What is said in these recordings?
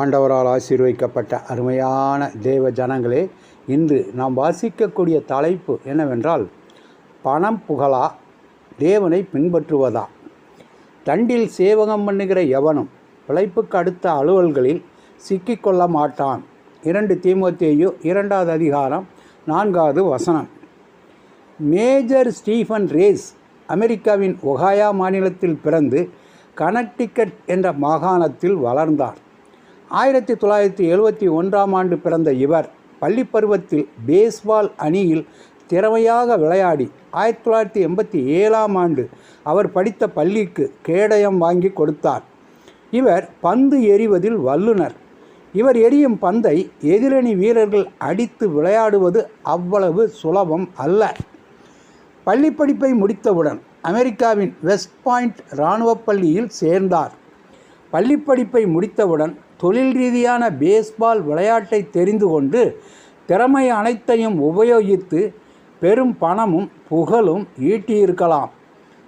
ஆண்டவரால் ஆசீர்வதிக்கப்பட்ட அருமையான தேவ ஜனங்களே இன்று நாம் வாசிக்கக்கூடிய தலைப்பு என்னவென்றால் பணம் புகழா? தேவனை பின்பற்றுவதா? தண்டில் சேவகம் பண்ணுகிற எவனும் பிழைப்புக்கு அடுத்த அலுவல்களில் சிக்கிக்கொள்ள மாட்டான். இரண்டு தீமோத்தேயு இரண்டாவது அதிகாரம் நான்காவது வசனம். மேஜர் ஸ்டீஃபன் ரேஸ் அமெரிக்காவின் ஒகாயா மாநிலத்தில் பிறந்து கனக்டிக்கட் என்ற மாகாணத்தில் வளர்ந்தார். ஆயிரத்தி தொள்ளாயிரத்தி எழுபத்தி ஒன்றாம் ஆண்டு பிறந்த இவர் பள்ளி பருவத்தில் பேஸ்பால் அணியில் திறமையாக விளையாடி ஆயிரத்தி தொள்ளாயிரத்தி எண்பத்தி ஏழாம் ஆண்டு அவர் படித்த பள்ளிக்கு கேடயம் வாங்கி கொடுத்தார். இவர் பந்து எறிவதில் வல்லுனர் இவர் எரியும் பந்தை எதிரணி வீரர்கள் அடித்து விளையாடுவது அவ்வளவு சுலபம் அல்ல. பள்ளிப்படிப்பை முடித்தவுடன் அமெரிக்காவின் வெஸ்ட் பாயிண்ட் இராணுவப் பள்ளியில் சேர்ந்தார். பள்ளிப்படிப்பை முடித்தவுடன் தொழில் ரீதியான பேஸ்பால் விளையாட்டை தெரிந்து கொண்டு திறமை அனைத்தையும் உபயோகித்து பெரும் பணமும் புகழும் ஈட்டியிருக்கலாம்.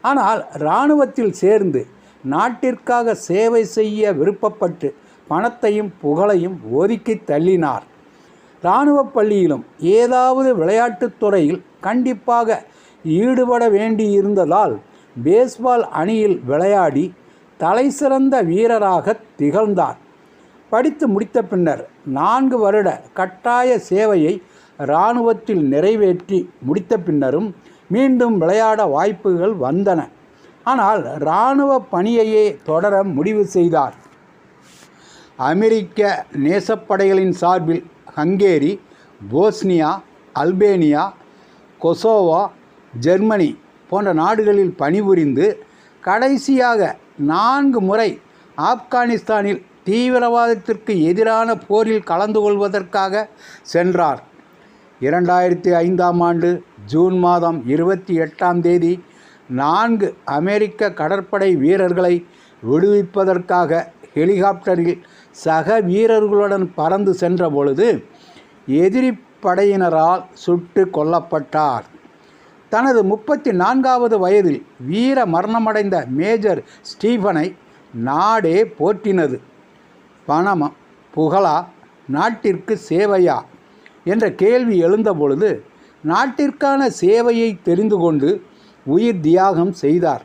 ஆனால் இராணுவத்தில் சேர்ந்து நாட்டிற்காக சேவை செய்ய விருப்பப்பட்டு பணத்தையும் புகழையும் ஒதுக்கி தள்ளினார். இராணுவ பள்ளியிலும் ஏதாவது விளையாட்டுத் துறையில் கண்டிப்பாக ஈடுபட வேண்டியிருந்ததால் பேஸ்பால் அணியில் விளையாடி தலைசிறந்த வீரராக திகழ்ந்தார். படித்து முடித்த பின்னர் நான்கு வருட கட்டாய சேவையை இராணுவத்தில் நிறைவேற்றி முடித்த பின்னரும் மீண்டும் விளையாட வாய்ப்புகள் வந்தன. ஆனால் இராணுவ பணியையே தொடர முடிவு செய்தார். அமெரிக்க நேசப்படைகளின் சார்பில் Hungary Bosnia Albania Kosovo Germany போன்ற நாடுகளில் பணிபுரிந்து கடைசியாக நான்கு முறை ஆப்கானிஸ்தானில் தீவிரவாதத்திற்கு எதிரான போரில் கலந்து கொள்வதற்காக சென்றார். இரண்டாயிரத்தி ஐந்தாம் ஆண்டு ஜூன் மாதம் இருபத்தி எட்டாம் தேதி நான்கு அமெரிக்க கடற்படை வீரர்களை விடுவிப்பதற்காக ஹெலிகாப்டரில் சக வீரர்களுடன் பறந்து சென்ற பொழுது எதிரி படையினரால் சுட்டு கொல்லப்பட்டார். தனது முப்பத்தி நான்காவது வயதில் வீர மரணமடைந்த மேஜர் ஸ்டீஃபனை நாடே போற்றினது. பணமா புகழா? நாட்டிற்கு சேவையா? என்ற கேள்வி எழுந்த பொழுது நாட்டிற்கான சேவையை தெரிந்து கொண்டு உயிர் தியாகம் செய்தார்.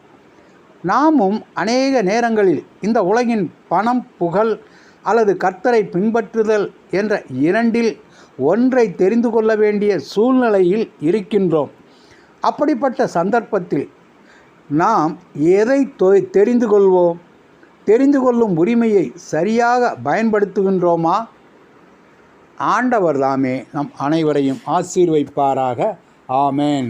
நாமும் அநேக நேரங்களில் இந்த உலகின் பணம் புகழ் அல்லது கர்த்தரை பின்பற்றுதல் என்ற இரண்டில் ஒன்றை தெரிந்து கொள்ள வேண்டிய சூழ்நிலையில் இருக்கின்றோம். அப்படிப்பட்ட சந்தர்ப்பத்தில் நாம் எதை தொ- தெரிந்து கொள்வோம்? தெரிந்து கொள்ளும் உரிமையை சரியாக பயன்படுத்துகின்றோமா? ஆண்டவர் தாமே நம் அனைவரையும் ஆசீர்வைப்பாராக. ஆமேன்.